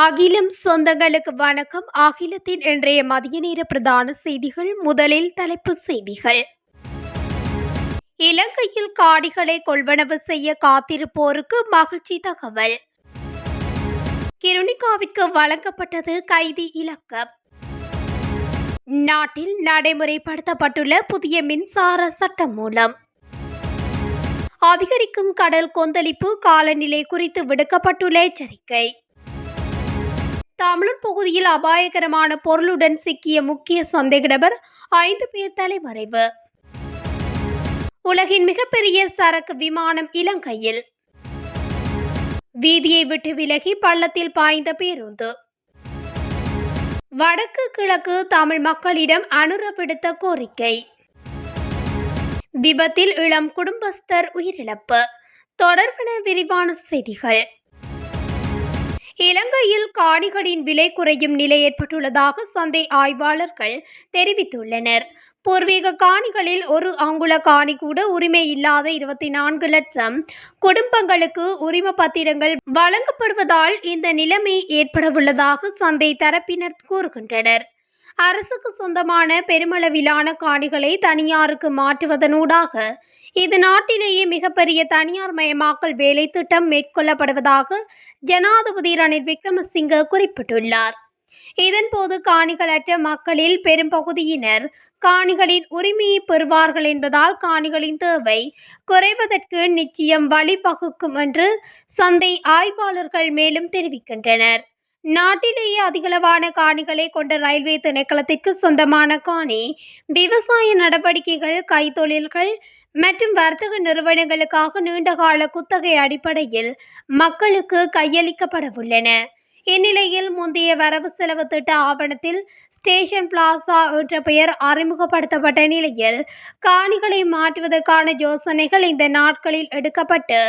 அகிலம் சொந்தங்களுக்கு வணக்கம். அகிலத்தின் இன்றைய மதிய நேர பிரதான செய்திகள். முதலில் தலைப்புச் செய்திகள். இலங்கையில் காடிகளை கொள்வனவு செய்ய காத்திருப்போருக்கு மகிழ்ச்சி தகவல். கிருணிகாவிற்கு வழங்கப்பட்டது கைதி இலக்கம். நாட்டில் நடைமுறைப்படுத்தப்பட்டுள்ள புதிய மின்சார சட்டம் மூலம். அதிகரிக்கும் கடல் கொந்தளிப்பு காலநிலை குறித்து விடுக்கப்பட்டுள்ள எச்சரிக்கை. தமிழர் பகுதியில் அபாயகரமான பொருளுடன் சிக்கிய முக்கிய சந்தேக நபர் ஐந்து பேர் தலைமறைவு. உலகின் மிகப்பெரிய சரக்கு விமானம் இலங்கையில். வீதியை விட்டு விலகி பள்ளத்தில் பாய்ந்த பேருந்து. வடக்கு கிழக்கு தமிழ் மக்களிடம் அனுர விடுத்த கோரிக்கை. விபத்தில் இளம் குடும்பஸ்தர் உயிரிழப்பு. தொடர்பின விரிவான செய்திகள். இலங்கையில் காணிகளின் விலை குறையும் நிலை ஏற்பட்டுள்ளதாக சந்தை ஆய்வாளர்கள் தெரிவித்துள்ளனர். பூர்வீக காணிகளில் ஒரு அங்குல காணி கூட உரிமை இல்லாத இருபத்தி நான்கு லட்சம் குடும்பங்களுக்கு உரிம பத்திரங்கள் வழங்கப்படுவதால் இந்த நிலைமை ஏற்படவுள்ளதாக சந்தை தரப்பினர் கூறுகின்றனர். அரசுக்கு சொந்தமான பெருமளவிலான காணிகளை தனியாருக்கு மாற்றுவதனூடாக இது நாட்டிலேயே மிகப்பெரிய தனியார் மயமாக்கல் வேலை திட்டம் மேற்கொள்ளப்படுவதாக ஜனாதிபதி ரணில் விக்ரமசிங்க குறிப்பிட்டுள்ளார். இதன்போது காணிகளற்ற மக்களில் பெரும்பகுதியினர் காணிகளின் உரிமையை பெறுவார்கள் என்பதால் காணிகளின் தேவை குறைவதற்கு நிச்சயம் வழிவகுக்கும் என்று சந்தை ஆய்வாளர்கள் மேலும் தெரிவிக்கின்றனர். நாட்டிலேயே அதிகளவான காணிகளை கொண்ட ரயில்வே திணைக்களத்திற்கு சொந்தமான காணி விவசாய நடவடிக்கைகள் கைத்தொழில்கள் மற்றும் வர்த்தக நிறுவனங்களுக்காக நீண்டகால குத்தகை அடிப்படையில் மக்களுக்கு கையளிக்கப்படவுள்ளன இந்நிலையில் முந்தைய வரவு செலவு திட்ட ஆவணத்தில் ஸ்டேஷன் பிளாசா என்ற பெயர் அறிமுகப்படுத்தப்பட்ட நிலையில் காணிகளை மாற்றுவதற்கான யோசனைகள் இந்த நாட்களில் எடுக்கப்பட்டு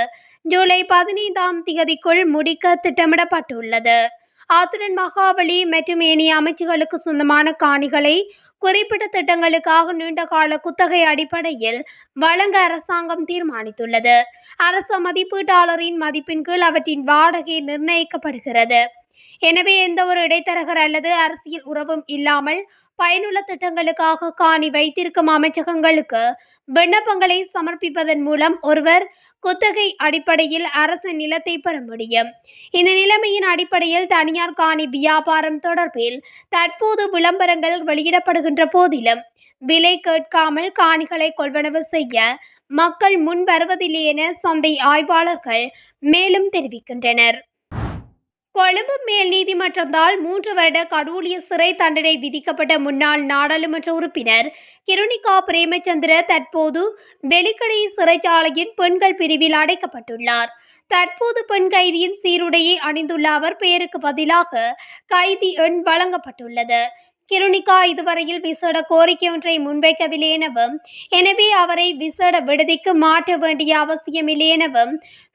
ஜூலை பதினைந்தாம் தேதிக்குள் முடிக்க திட்டமிடப்பட்டுள்ளது. அத்துடன் மகாவலி மற்றும் ஏனைய அமைச்சுகளுக்கு சொந்தமான காணிகளை குறிப்பிட்ட திட்டங்களுக்காக நீண்டகால குத்தகை அடிப்படையில் வழங்க அரசாங்கம் தீர்மானித்துள்ளது. அரச மதிப்பீட்டாளரின் மதிப்பின் கீழ் அவற்றின் வாடகை நிர்ணயிக்கப்படுகிறது. எனவே எந்த ஒரு இடைத்தரகர் அல்லது அரசியல் உறவும் இல்லாமல் பயனுள்ள திட்டங்களுக்காக காணி வைத்திருக்கும் அமைச்சகங்களுக்கு விண்ணப்பங்களை சமர்ப்பிப்பதன் மூலம் ஒருவர் குத்தகை அடிப்படையில் அரசு நிலத்தை பெற முடியும். இந்த நிலைமையின் அடிப்படையில் தனியார் காணி வியாபாரம் தொடர்பில் தற்போது விளம்பரங்கள் வெளியிடப்படுகின்ற போதிலும் விலை கேட்காமல் காணிகளை கொள்வனவு செய்ய மக்கள் முன் வருவதில்லை என சந்தை ஆய்வாளர்கள் மேலும் தெரிவிக்கின்றனர். கொழும்பு மேல் நீதிமன்றத்தால் மூன்று வருட கடூழிய சிறை தண்டனை விதிக்கப்பட்ட முன்னாள் நாடாளுமன்ற உறுப்பினர் கிருணிகா பிரேமச்சந்திர தற்போது வெலிக்கடை சிறைச்சாலையின் பெண்கள் பிரிவில் அடைக்கப்பட்டுள்ளார். தற்போது பெண் கைதியின் சீருடையை அணிந்துள்ள அவர் பெயருக்கு பதிலாக கைதி எண் வழங்கப்பட்டுள்ளது. கிருணிகா இதுவரையில் விசேட கோரிக்கை ஒன்றை முன்வைக்கவில்லை எனவும் எனவே அவரை விசேட விடுதிக்கு மாற்ற வேண்டிய அவசியமில்லை எனவும்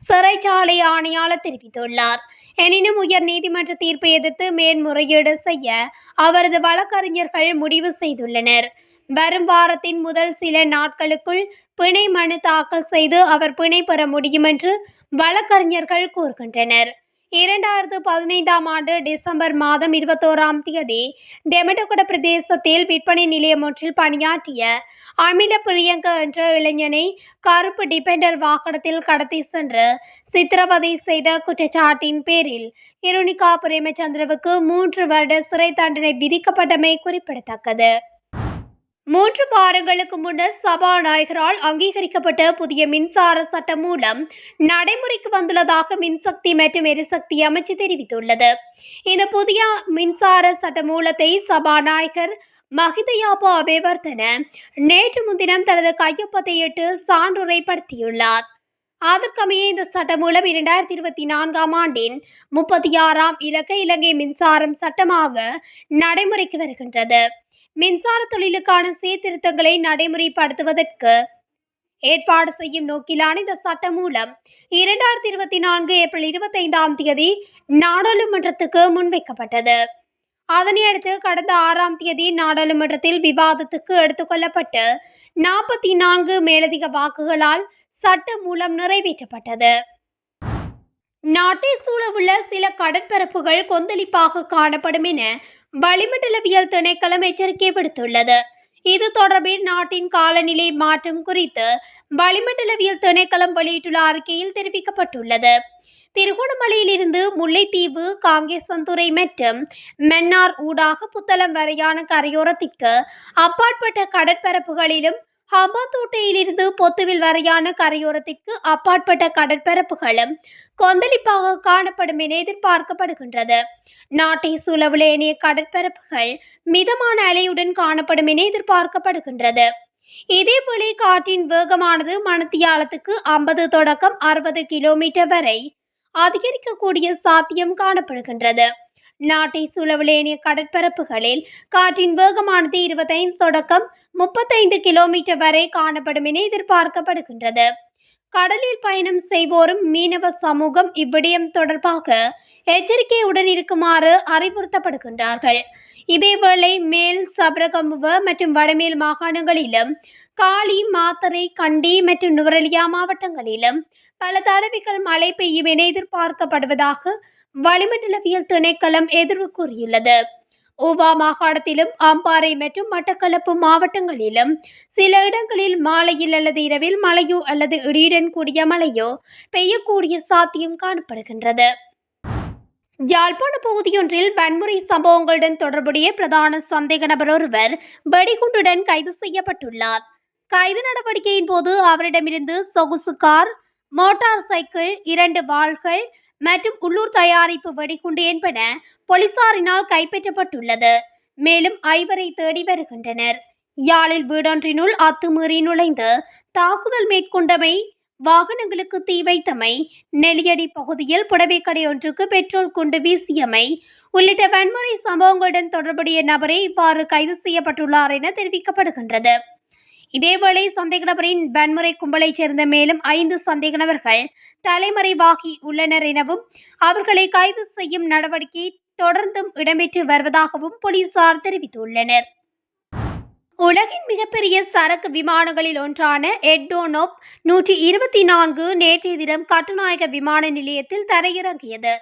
சிறைச்சாலை ஆணையாளர் தெரிவித்துள்ளார். எனினும் உயர் நீதிமன்ற தீர்ப்பை எதிர்த்து மேன்முறையீடு செய்ய அவரது வழக்கறிஞர்கள் முடிவு செய்துள்ளனர். வரும் வாரத்தின் முதல் சில நாட்களுக்குள் பிணை மனு தாக்கல் செய்து அவர் பிணை பெற முடியும் என்று வழக்கறிஞர்கள் கூறுகின்றனர். இரண்டாயிரத்து பதினைந்தாம் ஆண்டு டிசம்பர் மாதம் இருபத்தோராம் தேதி டெமடகுட பிரதேசத்தில் விற்பனை நிலையம் ஒன்றில் பணியாற்றிய அமில பிரியங்க என்ற இளைஞனை கருப்பு டிபெண்டர் வாகனத்தில் கடத்தி சென்று சித்திரவதை செய்த குற்றச்சாட்டின் பேரில் இருணிகா பிரேமச்சந்திரவுக்கு மூன்று வருட சிறை தண்டனை விதிக்கப்பட்டமை குறிப்பிடத்தக்கது. மூன்று வாரங்களுக்கு முன்னர் சபாநாயகரால் அங்கீகரிக்கப்பட்ட புதிய மின்சார சட்டம் மூலம் நடைமுறைக்கு வந்துள்ளதாக மின்சக்தி மற்றும் எரிசக்தி அமைச்சு தெரிவித்துள்ளது. இந்த புதிய மின்சார சட்ட மூலத்தை சபாநாயகர் மகிதயாபா அபேவர்தன நேற்று முன்தினம் தனது கையொப்பத்தையிட்டு சான்றுரைப்படுத்தியுள்ளார். அதற்கமைய இந்த சட்டம் மூலம் இரண்டாயிரத்தி இருபத்தி நான்காம் ஆண்டின் முப்பத்தி ஆறாம் இலக்க இலங்கை மின்சாரம் சட்டமாக நடைமுறைக்கு வருகின்றது. மின்சார தொழிலுக்கான சீர்திருத்தங்களை நடைமுறைப்படுத்துவதற்கு ஏற்பாடு செய்யும் நோக்கிலான இந்த சட்டம் மூலம் இரண்டாயிரத்தி இருபத்தி நான்கு ஏப்ரல் இருபத்தைந்தாம் தேதி நாடாளுமன்றத்துக்கு முன்வைக்கப்பட்டது. அதனையடுத்து கடந்த ஆறாம் தேதி நாடாளுமன்றத்தில் விவாதத்துக்கு எடுத்துக்கொள்ளப்பட்டு நாற்பத்தி நான்கு மேலதிக வாக்குகளால் சட்ட மூலம் நிறைவேற்றப்பட்டது. நாட்டை சூழவுள்ள சில கடற்பரப்புகள் கொந்தளிப்பாக காணப்படும் என வளிமண்டலவியல் திணைக்களம் எச்சரிக்கை விடுத்துள்ளது. இது தொடர்பில் நாட்டின் காலநிலை மாற்றம் குறித்து வளிமண்டலவியல் திணைக்களம் வெளியிட்டுள்ள அறிக்கையில் தெரிவிக்கப்பட்டுள்ளது. திருகோணமலையிலிருந்து முல்லைத்தீவு காங்கேசன்துறை மற்றும் மன்னார் ஊடாக புத்தளம் வரையான கரையோரத்திற்கு அப்பாற்பட்ட கடற்பரப்புகளிலும் ஹம்பாந்தோட்டையிலிருந்து பொத்துவில் வரையான கரையோரத்திற்கு அப்பாற்பட்ட கடற்பரப்புகளும் கொந்தளிப்பாக காணப்படும் என எதிர்பார்க்கப்படுகின்றது. நாட்டை சூழவுள்ள கடற்பரப்புகள் மிதமான அலையுடன் காணப்படும் என எதிர்பார்க்கப்படுகின்றது. இதேவேளை காற்றின் வேகமானது மணத்தியாலத்துக்கு ஐம்பது தொடக்கம் அறுபது கிலோமீட்டர் வரை அதிகரிக்கக்கூடிய சாத்தியம் காணப்படுகின்றது. நாட்டை சூழவிலேனிய கடற்பரப்புகளில் காற்றின் வேகமானது இருபத்தைந்து தொடக்கம் முப்பத்தைந்து கிலோமீட்டர் வரை காணப்படும் என எதிர்பார்க்கப்படுகின்றது. கடலில் பயணம் செய்வோரும் மீனவ சமூகம் இவ்விடயம் தொடர்பாக எச்சரிக்கையுடன் இருக்குமாறு அறிவுறுத்தப்படுகின்றார்கள். இதேவேளை மேல் சபரகம்புவ மற்றும் வடமேல் மாகாணங்களிலும் காலி மாத்தரை கண்டி மற்றும் நுவரலியா மாவட்டங்களிலும் பல தடவைகள் மழை பெய்யும் என எதிர்பார்க்கப்படுவதாக வளிமண்டலவியல் திணைக்களம் எதிர்வு கூறியுள்ளது. ஊவா மாகாணத்திலும் அம்பாறை மற்றும் மட்டக்களப்பு மாவட்டங்களிலும் சில இடங்களில் மாலையில் அல்லது இரவில் மழையோ அல்லது இடியுடன் கூடிய மழையோ பெய்யக்கூடிய சாத்தியம் காணப்படுகின்றது. யாழ்ப்பாண பகுதியொன்றில் வன்முறை சம்பவங்களுடன் தொடர்புடைய பிரதான சந்தேக நபர் ஒருவர் வெடிகுண்டுடன் கைது செய்யப்பட்டுள்ளார். கைது நடவடிக்கையின் போது அவரிடமிருந்து சொகுசு கார் மோட்டார் சைக்கிள் இரண்டு வாள்கள் மற்றும் உள்ளூர் தயாரிப்பு வெடிகுண்டு என்பன போலீசாரினால் கைப்பற்றப்பட்டுள்ளது. மேலும் ஐவரை தேடி வருகின்றனர். யாழில் வீடொன்றினுள் அத்துமீறி நுழைந்து தாக்குதல் மேற்கொண்டமை வாகனங்களுக்கு தீ வைத்தமை நெல்லியடி பகுதியில் புடவைக்கடை ஒன்றுக்கு பெட்ரோல் குண்டு வீசியமை உள்ளிட்ட வன்முறை சம்பவங்களுடன் தொடர்புடைய நபரே இவ்வாறு கைது செய்யப்பட்டுள்ளார் என தெரிவிக்கப்படுகின்றது. இதேவேளை சந்தேக நபரின் வன்முறை கும்பலைச் சேர்ந்த மேலும் ஐந்து சந்தேக நபர்கள் தலைமறைவாகி உள்ளனர் எனவும் அவர்களை கைது செய்யும் நடவடிக்கை தொடர்ந்தும் இடம்பெற்று வருவதாகவும் போலீசார் தெரிவித்துள்ளனர். உலகின் மிகப்பெரிய சரக்கு விமானங்களில் ஒன்றான எட்டோனோப் நூற்றி இருபத்தி நான்கு நேற்றைய தினம் கட்டுநாயக விமான நிலையத்தில் தரையிறங்கியது.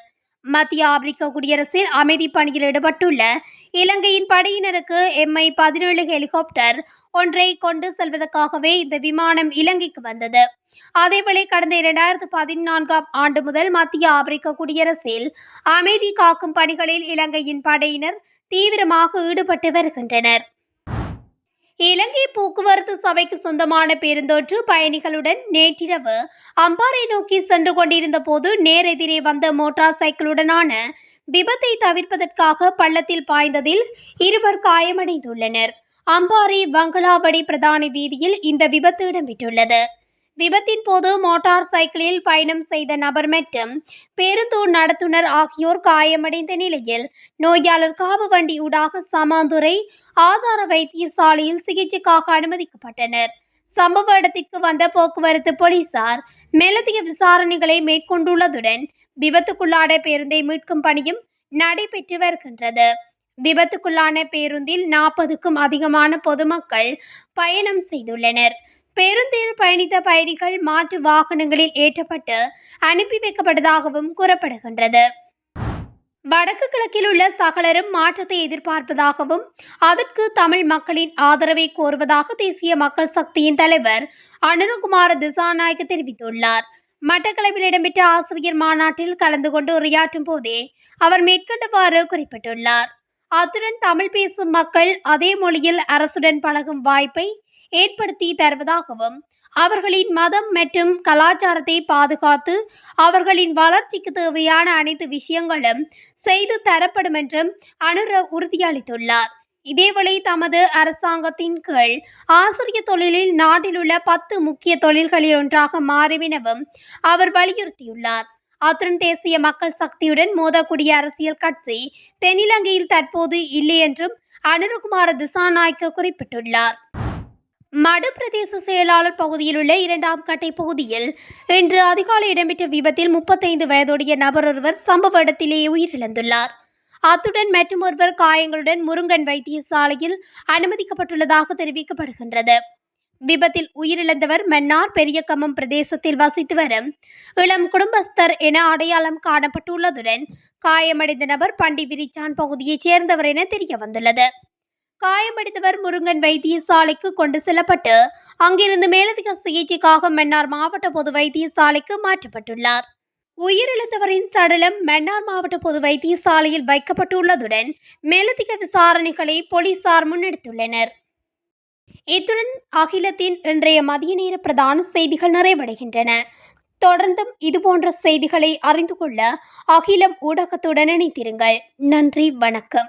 மத்திய ஆப்பிரிக்க குடியரசில் அமைதி பணியில் ஈடுபட்டுள்ள இலங்கையின் படையினருக்கு எம்ஐ பதினேழு ஹெலிகாப்டர் ஒன்றை கொண்டு செல்வதற்காகவே இந்த விமானம் இலங்கைக்கு வந்தது. அதேவேளை கடந்த இரண்டாயிரத்து பதினான்காம் ஆண்டு முதல் மத்திய ஆப்பிரிக்க குடியரசில் அமைதி காக்கும் பணிகளில் இலங்கையின் படையினர் தீவிரமாக ஈடுபட்டு வருகின்றனர். இலங்கை போக்குவரத்து சபைக்கு சொந்தமான பேருந்தொன்று பயணிகளுடன் நேற்றிரவு அம்பாறை நோக்கி சென்று கொண்டிருந்த போது நேரெதிரே வந்த மோட்டார் சைக்கிளுடனான விபத்தை தவிர்ப்பதற்காக பள்ளத்தில் பாய்ந்ததில் இருவர் காயமடைந்துள்ளனர். அம்பாறை வங்களாவடி பிரதான வீதியில் இந்த விபத்து இடம்பெற்றுள்ளது. விபத்தின் போது மோட்டார் சைக்கிளில் பயணம் செய்த நபர் மற்றும் பேருந்து நடத்துனர் ஆகியோர் காயமடைந்த நிலையில் நோயாளர் காவு வண்டி ஊடாக சமாந்துறை ஆதார வைத்தியசாலையில் சிகிச்சைக்காக அனுமதிக்கப்பட்டனர். சம்பவ இடத்திற்கு வந்த போக்குவரத்து போலீசார் மேலதிக விசாரணைகளை மேற்கொண்டுள்ளதுடன் விபத்துக்குள்ளான பேருந்தை மீட்கும் பணியும் நடைபெற்று வருகின்றது. விபத்துக்குள்ளான பேருந்தில் நாற்பதுக்கும் அதிகமான பொதுமக்கள் பயணம் செய்துள்ளனர். பேருந்தில் பயணித்த பயணிகள் மாற்று வாகனங்களில் ஏற்றப்பட்டு அனுப்பி வைக்கப்பட்டதாகவும் கூறப்படுகின்றது. வடக்கு கிழக்கில் உள்ள சகலரும் மாற்றத்தை எதிர்பார்ப்பதாகவும் அதற்கு தமிழ் மக்களின் ஆதரவை கோருவதாக தேசிய மக்கள் சக்தியின் தலைவர் அனுரகுமார திசாநாயக்க தெரிவித்துள்ளார். மட்டக்களவில் இடம்பெற்ற ஆசிரியர் மாநாட்டில் கலந்து கொண்டு உரையாற்றும் போதே அவர் மேற்கண்டவாறு குறிப்பிட்டுள்ளார். அத்துடன் தமிழ் பேசும் மக்கள் அதே மொழியில் அரசுடன் பழகும் வாய்ப்பை ஏற்படுத்தி தருவதாகவும் அவர்களின் மதம் மற்றும் கலாச்சாரத்தை பாதுகாத்து அவர்களின் வளர்ச்சிக்கு தேவையான அனைத்து விஷயங்களும் செய்து தரப்படும் என்றும் அனுர உறுதியளித்துள்ளார். இதேவேளை தமது அரசாங்கத்தின் கீழ் ஆசிரியர் தொழிலில் நாட்டில் உள்ள பத்து முக்கிய தொழில்களில் ஒன்றாக மாறும் எனவும் அவர் வலியுறுத்தியுள்ளார். அத்துடன் தேசிய மக்கள் சக்தியுடன் மோதக்கூடிய அரசியல் கட்சி தென்னிலங்கையில் தற்போது இல்லை என்றும் அனுரகுமார திசாநாயக்க குறிப்பிட்டுள்ளார். மடு பிரதேச செயலாளர் பகுதியில் உள்ள இரண்டாம் கட்டை பகுதியில் இன்று அதிகாலை இடம்பெற்ற விபத்தில் முப்பத்தைந்து வயதுடைய நபர் ஒருவர் சம்பவ இடத்திலேயே உயிரிழந்துள்ளார். அத்துடன் மற்றும் ஒருவர் காயங்களுடன் முருங்கன் வைத்தியசாலையில் அனுமதிக்கப்பட்டுள்ளதாக தெரிவிக்கப்படுகின்றது. விபத்தில் உயிரிழந்தவர் மன்னார் பெரியகமம் பிரதேசத்தில் வசித்து வரும் இளம் குடும்பஸ்தர் என அடையாளம் காணப்பட்டுள்ளதுடன் காயமடைந்த நபர் பண்டி விரிச்சான் பகுதியைச் சேர்ந்தவர் என தெரிய வந்துள்ளது காயமடைந்தவர் முருங்கன் வைத்தியசாலைக்கு கொண்டு செல்லப்பட்டு அங்கிருந்து மேலதிக சிகிச்சைக்காக மன்னார் மாவட்ட பொது வைத்தியசாலைக்கு மாற்றப்பட்டுள்ளார். உயிரிழந்தவரின் சடலம் மன்னார் மாவட்ட பொது வைத்தியசாலையில் வைக்கப்பட்டுள்ளதுடன் மேலதிக விசாரணைகளை போலீசார் முன்னெடுத்துள்ளனர். இத்துடன் அகிலத்தின் இன்றைய மதிய நேர பிரதான செய்திகள் நிறைவடைகின்றன. தொடர்ந்தும் இதுபோன்ற செய்திகளை அறிந்து கொள்ள அகிலம் ஊடகத்துடன் இணைத்திருங்கள் நன்றி வணக்கம்.